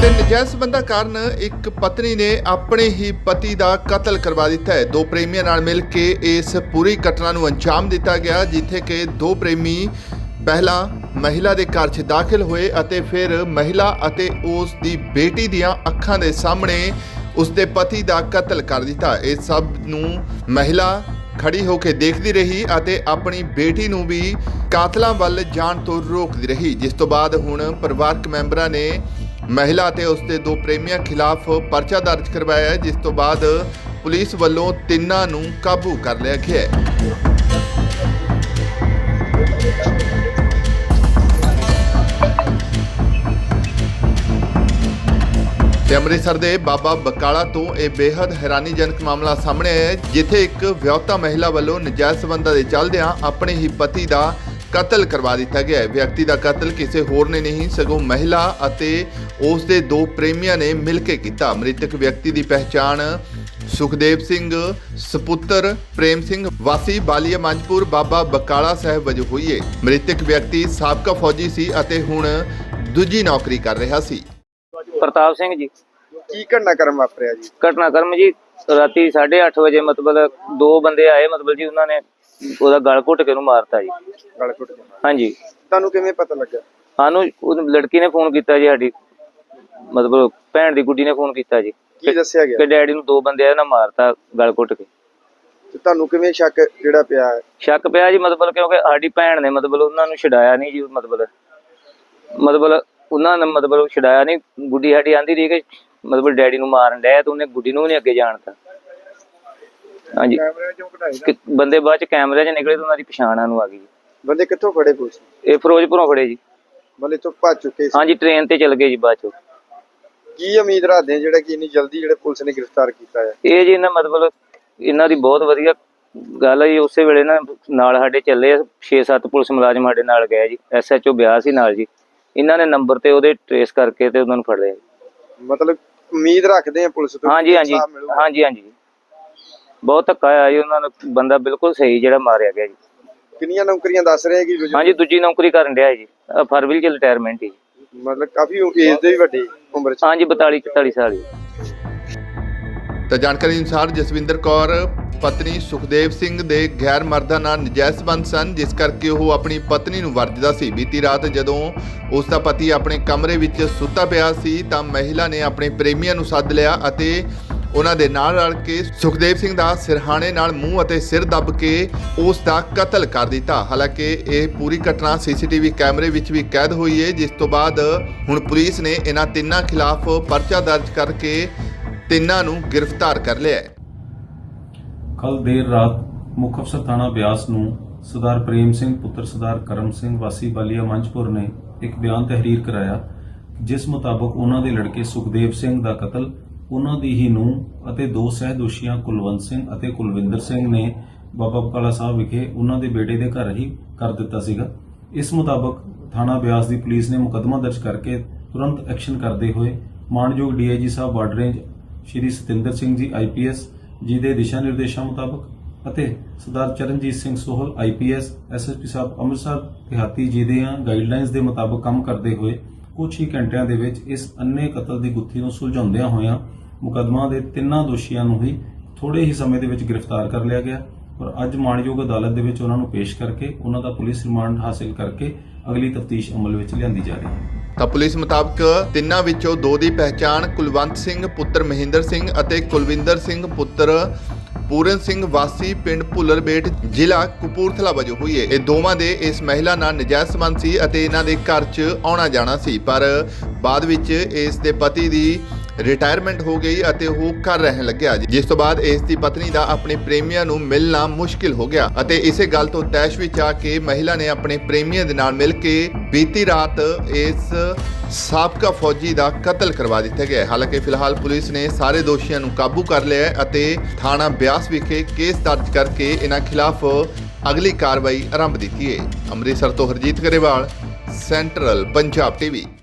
ਤੇ ਨਜਾਇਜ਼ ਸੰਬੰਧਾਂ ਕਾਰਨ ਇੱਕ ਪਤਨੀ ਨੇ ਆਪਣੇ ਹੀ ਪਤੀ ਦਾ ਕਤਲ ਕਰਵਾ ਦਿੱਤਾ ਹੈ। ਦੋ ਪ੍ਰੇਮੀਆਂ ਨਾਲ ਮਿਲ ਕੇ ਇਸ ਪੂਰੀ ਘਟਨਾ ਨੂੰ ਅੰਜਾਮ ਦਿੱਤਾ ਗਿਆ, ਜਿੱਥੇ ਕਿ ਦੋ ਪ੍ਰੇਮੀ ਪਹਿਲਾਂ ਮਹਿਲਾ ਦੇ ਘਰ 'ਚ ਦਾਖਲ ਹੋਏ ਅਤੇ ਫਿਰ ਮਹਿਲਾ ਅਤੇ ਉਸ ਦੀ ਬੇਟੀ ਦੀਆਂ ਅੱਖਾਂ ਦੇ ਸਾਹਮਣੇ ਉਸ ਦੇ ਪਤੀ ਦਾ ਕਤਲ ਕਰ ਦਿੱਤਾ। ਇਹ ਸਭ ਨੂੰ ਮਹਿਲਾ ਖੜੀ ਹੋ ਕੇ ਦੇਖਦੀ ਰਹੀ ਅਤੇ ਆਪਣੀ ਬੇਟੀ ਨੂੰ ਵੀ ਕਾਤਲਾਂ ਵੱਲ ਜਾਣ ਤੋਂ ਰੋਕਦੀ ਰਹੀ, ਜਿਸ ਤੋਂ ਬਾਅਦ ਹੁਣ ਪਰਿਵਾਰਕ ਮੈਂਬਰਾਂ ਨੇ ਮਹਿਲਾ ਅਤੇ ਉਸ ਦੇ ਦੋ ਪ੍ਰੇਮੀਆਂ ਖਿਲਾਫ ਪਰਚਾ ਦਰਜ ਕਰਵਾਇਆ ਹੈ, ਜਿਸ ਤੋਂ ਬਾਅਦ ਪੁਲਿਸ ਵੱਲੋਂ ਤਿੰਨਾਂ ਨੂੰ ਕਾਬੂ ਕਰ ਲਿਆ ਗਿਆ ਹੈ। ਤੇ ਅੰਮ੍ਰਿਤਸਰ ਦੇ ਬਾਬਾ ਬਕਾਲਾ ਤੋਂ ਇਹ ਬੇहद ਹੈਰਾਨੀਜਨਕ ਮਾਮਲਾ ਸਾਹਮਣੇ ਆਇਆ ਹੈ, ਜਿੱਥੇ ਇੱਕ ਵਿਆਹੁਤਾ ਮਹਿਲਾ ਵੱਲੋਂ ਨਜਾਇਜ਼ ਸਬੰਧਾਂ ਦੇ ਚੱਲਦਿਆਂ ਆਪਣੇ ਹੀ ਪਤੀ ਦਾ ਕਤਲ ਕਰਵਾ ਦਿੱਤਾ ਗਿਆ ਹੈ। ਵਿਅਕਤੀ ਦਾ ਕਤਲ ਕਿਸੇ ਹੋਰ ਨੇ ਨਹੀਂ, ਸਗੋਂ ਮਹਿਲਾ ਅਤੇ ਉਸ ਦੇ ਦੋ ਪ੍ਰੇਮੀਆਂ ਨੇ ਮਿਲ ਕੇ ਕੀਤਾ। ਮ੍ਰਿਤਕ ਵਿਅਕਤੀ ਦੀ ਪਹਿਚਾਣ ਸੁਖਦੇਵ ਸਿੰਘ, ਸਪੁੱਤਰ ਪ੍ਰੇਮ ਸਿੰਘ, ਵਾਸੀ ਬਾਲੀਆ ਮੰਜਪੁਰ ਬਾਬਾ ਬਕਾਲਾ ਸਾਹਿਬ ਵਜੋਂ ਹੋਈ ਹੈ। ਮ੍ਰਿਤਕ ਵਿਅਕਤੀ ਸਾਬਕਾ ਫੌਜੀ ਸੀ ਅਤੇ ਹੁਣ ਦੂਜੀ ਨੌਕਰੀ ਕਰ ਰਿਹਾ ਸੀ। ਪ੍ਰਤਾਪ ਸਿੰਘ ਜੀ। ਕੀ ਘਟਨਾ ਕਰਮ ਵਾਪਰਿਆ ਜੀ? ਘਟਨਾਕ੍ਰਮ ਜੀ ਰਾਤੀ 8:30 ਵਜੇ ਮਤਲਬ ਦੋ ਬੰਦੇ ਆਏ ਮਤਲਬ ਜੀ ਉਹਨਾਂ ਨੇ ਉਹਦਾ ਗਲ ਘੁੱਟ ਕੇ ਉਹਨੂੰ ਮਾਰਤਾ ਜੀ। ਗਲ ਘੁੱਟ ਕੇ ਹਾਂਜੀ। ਤੁਹਾਨੂੰ ਕਿਵੇਂ ਪਤਾ ਲੱਗਾ ਸਾਨੂੰ ਉਹ ਲੜਕੀ ਨੇ ਫੋਨ ਕੀਤਾ ਜੀ ਸਾਡੀ। ਮਤਲਬ ਭੈਣ ਦੀ ਗੁੱਡੀ ਨੇ ਫੋਨ ਕੀਤਾ ਜੀ। ਕੀ ਦੱਸਿਆ ਗਿਆ? ਕਿ ਡੈਡੀ ਨੂੰ ਦੋ ਬੰਦੇ ਆ ਨਾ ਮਾਰਤਾ ਗਲ ਘੁੱਟ ਕੇ। ਤੇ ਤੁਹਾਨੂੰ ਕਿਵੇਂ ਸ਼ੱਕ ਜਿਹੜਾ ਪਿਆ ਹੈ? ਸ਼ੱਕ ਪਿਆ ਜੀ ਮਤਲਬ ਕਿਉਂਕਿ ਸਾਡੀ ਭੈਣ ਨੇ ਮਤਲਬ ਉਹਨਾਂ ਨੂੰ ਛਡਾਇਆ ਨਹੀਂ ਜੀ ਮਤਲਬ ਮਤਲਬ ਉਹਨਾਂ ਨੇ ਮਤਲਬ ਛਡਾਇਆ ਨਹੀਂ ਗੁੱਡੀ ਸਾਡੀ ਆਂਦੀ ਰਹੀ ਕਿ ਮਤਲਬ ਡੈਡੀ ਨੂੰ ਮਾਰਨ ਡਿਆ ਤੇ ਉਹਨੇ ਗੁੱਡੀ ਨੂੰ ਵੀ ਨਹੀਂ ਅੱਗੇ ਜਾਣਤਾ ਹਾਂਜੀ। ਕੈਮਰੇ ਚੋਂ ਕਢਾਈ ਕਿ ਬੰਦੇ ਬਾਅਦ ਚ ਕੈਮਰੇ 'ਚ ਨਿਕਲੇ ਤਾਂ ਉਹਨਾਂ ਦੀ ਪਛਾਣ ਸਾਨੂੰ ਆ ਗਈ। ਬੰਦੇ ਕਿੱਥੋਂ ਫੜੇ ਪੁਲਿਸ ਇਹ ਫਿਰੋਜ਼ਪੁਰੋਂ ਫੜੇ ਜੀ। ਬੰਦੇ ਤੋਂ ਭੱਜ ਚੁੱਕੇ ਸੀ। ਹਾਂਜੀ ਟ੍ਰੇਨ ਤੇ ਚਲ ਗਏ ਜੀ ਬਾਅਦ ਚ। ਕੀ ਉਮੀਦ ਰੱਖਦੇ ਆ ਜਿਹੜਾ ਕਿ ਇੰਨੀ ਜਲਦੀ ਜਿਹੜੇ ਪੁਲਿਸ ਨੇ ਗ੍ਰਿਫਤਾਰ ਕੀਤਾ ਹੈ? ਇਹ ਜੀ ਇਹਨਾਂ ਮਤਲਬ ਇਹਨਾਂ ਦੀ ਬਹੁਤ ਵਧੀਆ ਗੱਲ ਹੈ ਜੀ। ਉਸੇ ਵੇਲੇ ਨਾ ਨਾਲ ਸਾਡੇ ਚੱਲੇ 6-7 ਪੁਲਿਸ ਮੁਲਾਜ਼ਮ ਸਾਡੇ ਨਾਲ ਗਏ ਜੀ। ਐਸਐਚਓ ਬਿਆਸ ਸੀ ਨਾਲ ਜੀ। ਇਹਨਾਂ ਨੇ ਨੰਬਰ ਤੇ ਉਹਦੇ ਟਰੇਸ ਕਰਕੇ ਤੇ ਉਹਨਾਂ ਨੂੰ ਫੜ ਲਿਆ ਜੀ। ਮਤਲਬ ਉਮੀਦ ਰੱਖਦੇ ਆ ਪੁਲਿਸ ਤੋਂ ਹਾਂਜੀ ਹਾਂਜੀ। ਇਨਸਾਫ਼ ਮਿਲੂਗਾ। ਹਾਂਜੀ ਹਾਂਜੀ। ਬਹੁਤ ਧੱਕਾ ਆਇਆ ਜੀ ਉਹਨਾਂ ਨੂੰ। ਬੰਦਾ ਬਿਲਕੁਲ ਸਹੀ ਜਿਹੜਾ ਮਾਰਿਆ ਗਿਆ ਜੀ। ਕਿੰਨੀਆਂ ਨੌਕਰੀਆਂ ਦੱਸ ਰਹੇ ਆ ਕਿ ਹਾਂਜੀ ਦੂਜੀ ਨੌਕਰੀ ਕਰਨ ਡਿਆ ਜੀ। ਫਰਵਰੀ ਚ ਰਿਟਾਇਰਮੈਂਟ ਜੀ ਮਤਲਬ ਕਾਫੀ ਏਜ ਦੇ ਵੀ ਵੱਡੀ ਉਮਰ ਚ। ਹਾਂਜੀ 42 44 ਸਾਲ ਜੀ ਤਾਂ ਜਾਣਕਾਰੀ ਅਨੁਸਾਰ ਜਸਵਿੰਦਰ ਕੌਰ ਪਤਨੀ ਸੁਖਦੇਵ ਸਿੰਘ ਦੇ ਗੈਰ ਮਰਦਾਂ ਨਾਲ ਨਜਾਇਜ਼ ਸੰਬੰਧ ਸਨ, ਜਿਸ ਕਰਕੇ ਉਹ ਆਪਣੀ ਪਤਨੀ ਨੂੰ ਵਰਜਦਾ ਸੀ। ਬੀਤੀ ਰਾਤ ਜਦੋਂ ਉਸ ਦਾ ਪਤੀ ਆਪਣੇ ਕਮਰੇ ਵਿੱਚ ਸੁੱਤਾ ਪਿਆ ਸੀ, ਤਾਂ ਮਹਿਲਾ ਨੇ ਆਪਣੇ ਪ੍ਰੇਮੀਆਂ ਨੂੰ ਸੱਦ ਲਿਆ ਅਤੇ ਉਹਨਾਂ ਦੇ ਨਾਲ ਰਲ ਕੇ ਸੁਖਦੇਵ ਸਿੰਘ ਦਾ ਸਿਰਹਾਣੇ ਨਾਲ ਮੂੰਹ ਅਤੇ ਸਿਰ ਦੱਬ ਕੇ ਉਸ ਦਾ ਕਤਲ ਕਰ ਦਿੱਤਾ। ਹਾਲਾਂਕਿ ਇਹ ਪੂਰੀ ਘਟਨਾ ਸੀਸੀਟੀਵੀ ਕੈਮਰੇ ਵਿੱਚ ਵੀ ਕੈਦ ਹੋਈ ਹੈ ਜਿਸ ਤੋਂ ਬਾਅਦ ਹੁਣ ਪੁਲਿਸ ਨੇ ਇਹਨਾਂ ਤਿੰਨਾਂ ਖਿਲਾਫ ਪਰਚਾ ਦਰਜ ਕਰਕੇ ਤਿੰਨਾਂ ਨੂੰ ਗ੍ਰਿਫਤਾਰ ਕਰ ਲਿਆ ਹੈ। ਕੱਲ ਦੇਰ ਰਾਤ ਮੁੱਖ ਅਫਸਰ ਥਾਣਾ ਬਿਆਸ ਨੂੰ ਸਰਦਾਰ ਪ੍ਰੇਮ ਸਿੰਘ, ਪੁੱਤਰ ਸਰਦਾਰ ਕਰਮ ਸਿੰਘ, ਵਾਸੀ ਬਾਲੀਆ ਮੰਚਪੁਰ ਨੇ ਇੱਕ ਬਿਆਨ ਤਹਿਰੀਰ ਕਰਾਇਆ, ਜਿਸ ਮੁਤਾਬਕ ਉਹਨਾਂ ਦੇ ਲੜਕੇ ਸੁਖਦੇਵ ਸਿੰਘ ਦਾ ਕਤਲ, ਉਹਨਾਂ ਦੀ ਹੀ ਨੂੰਹ ਅਤੇ ਦੋ ਸਹਿਦੋਸ਼ੀਆਂ ਕੁਲਵੰਤ ਸਿੰਘ ਅਤੇ ਕੁਲਵਿੰਦਰ ਸਿੰਘ ਨੇ ਬਾਬਾ ਬਕਾਲਾ ਸਾਹਿਬ ਵਿਖੇ ਉਹਨਾਂ ਦੇ ਬੇਟੇ ਦੇ ਘਰ ਹੀ ਕਰ ਦਿੱਤਾ ਸੀਗਾ। ਇਸ ਮੁਤਾਬਕ ਥਾਣਾ ਬਿਆਸ ਦੀ ਪੁਲਿਸ ਨੇ ਮੁਕੱਦਮਾ ਦਰਜ ਕਰਕੇ ਤੁਰੰਤ ਐਕਸ਼ਨ ਕਰਦੇ ਹੋਏ ਮਾਨਯੋਗ ਡੀਆਈਜੀ ਸਾਹਿਬ border range Shri Satinder Singh ji IPS ji ਦੇ ਦਿਸ਼ਾ ਨਿਰਦੇਸ਼ਾਂ ਮੁਤਾਬਕ ਅਤੇ ਸਰਦਾਰ ਚਰਨਜੀਤ ਸਿੰਘ ਸੋਹਲ ਆਈਪੀਐਸ ਐਸਐਸਪੀ ਸਾਹਿਬ, ਅੰਮ੍ਰਿਤਸਰ, ਦਿਹਾਤੀ ਜੀ ਦੇ ਗਾਈਡਲਾਈਨਸ ਦੇ ਮੁਤਾਬਕ ਕੰਮ ਕਰਦੇ ਹੋਏ ਕੁਝ ਹੀ ਘੰਟਿਆਂ ਦੇ ਵਿੱਚ ਇਸ ਅੰਨੇ ਕਤਲ ਦੀ ਗੁੱਥੀ ਨੂੰ ਸੁਲਝਾਉਂਦਿਆਂ ਹੋਇਆਂ ਮੁਕੱਦਮਾ ਦੇ ਤਿੰਨਾਂ ਦੋਸ਼ੀਆਂ ਨੂੰ ਹੀ ਥੋੜੇ ਹੀ ਸਮੇਂ ਦੇ ਵਿੱਚ ਗ੍ਰਿਫਤਾਰ ਕਰ ਲਿਆ ਗਿਆ। ਔਰ ਅੱਜ ਮਾਣਯੋਗ ਅਦਾਲਤ ਦੇ ਵਿੱਚ ਉਹਨਾਂ ਨੂੰ ਪੇਸ਼ ਕਰਕੇ ਉਹਨਾਂ ਦਾ ਪੁਲਿਸ ਰਿਮਾਂਡ ਹਾਸਲ ਕਰਕੇ ਅਗਲੀ ਤਫਤੀਸ਼ ਅਮਲ ਵਿੱਚ ਲਿਆਂਦੀ ਜਾ ਰਹੀ ਹੈ। ਤਾਂ ਪੁਲਿਸ ਮੁਤਾਬਕ ਤਿੰਨਾਂ ਵਿੱਚੋਂ ਦੋ ਦੀ ਪਹਿਚਾਣ ਕੁਲਵੰਤ ਸਿੰਘ, ਪੁੱਤਰ ਮਹਿੰਦਰ ਸਿੰਘ ਅਤੇ ਕੁਲਵਿੰਦਰ ਸਿੰਘ, ਪੁੱਤਰ ਪੂਰਨ ਸਿੰਘ ਵਾਸੀ ਪਿੰਡ ਭੁੱਲਰਬੇਟ, ਜ਼ਿਲ੍ਹਾ ਕਪੂਰਥਲਾ ਵਜੋਂ ਹੋਈ ਹੈ। ਇਹ ਦੋਵਾਂ ਦੇ ਇਸ ਮਹਿਲਾ ਨਾਲ ਨਜਾਇਜ਼ ਸੰਬੰਧ ਸੀ ਅਤੇ ਇਹਨਾਂ ਦੇ ਘਰ 'ਚ ਆਉਣਾ ਜਾਣਾ ਸੀ। ਪਰ ਬਾਅਦ ਵਿੱਚ ਇਸ ਦੇ ਪਤੀ ਦੀ ਰਿਟਾਇਰਮੈਂਟ ਹੋ ਗਈ ਅਤੇ ਉਹ ਘਰ ਰਹਿਣ ਲੱਗਿਆ। ਜਿਸ ਤੋਂ ਬਾਅਦ ਇਸ ਦੀ ਪਤਨੀ ਦਾ ਆਪਣੇ ਪ੍ਰੇਮੀਆਂ ਨੂੰ ਮਿਲਣਾ ਮੁਸ਼ਕਿਲ ਹੋ ਗਿਆ ਅਤੇ ਇਸੇ ਗੱਲ ਤੋਂ ਤੈਸ਼ ਵਿੱਚ ਆ ਕੇ ਮਹਿਲਾ ਨੇ ਆਪਣੇ ਪ੍ਰੇਮੀਆਂ ਦੇ ਨਾਲ ਮਿਲ ਕੇ ਬੀਤੀ ਰਾਤ ਇਸ ਸਾਬਕਾ ਫੌਜੀ ਦਾ ਕਤਲ ਕਰਵਾ ਦਿੱਤਾ ਗਿਆ ਹਾਲਾਂਕਿ ਫਿਲਹਾਲ ਪੁਲਿਸ ਨੇ ਸਾਰੇ ਦੋਸ਼ੀਆਂ ਨੂੰ ਕਾਬੂ ਕਰ ਲਿਆ ਹੈ ਅਤੇ ਥਾਣਾ ਬਿਆਸ ਵਿਖੇ ਕੇਸ ਦਰਜ ਕਰਕੇ ਇਹਨਾਂ ਖਿਲਾਫ ਅਗਲੀ ਕਾਰਵਾਈ ਆਰੰਭ ਦਿੱਤੀ ਹੈ। ਅੰਮ੍ਰਿਤਸਰ ਤੋਂ ਹਰਜੀਤ ਗਰੇਵਾਲ, ਸੈਂਟਰਲ ਪੰਜਾਬ ਟੀਵੀ।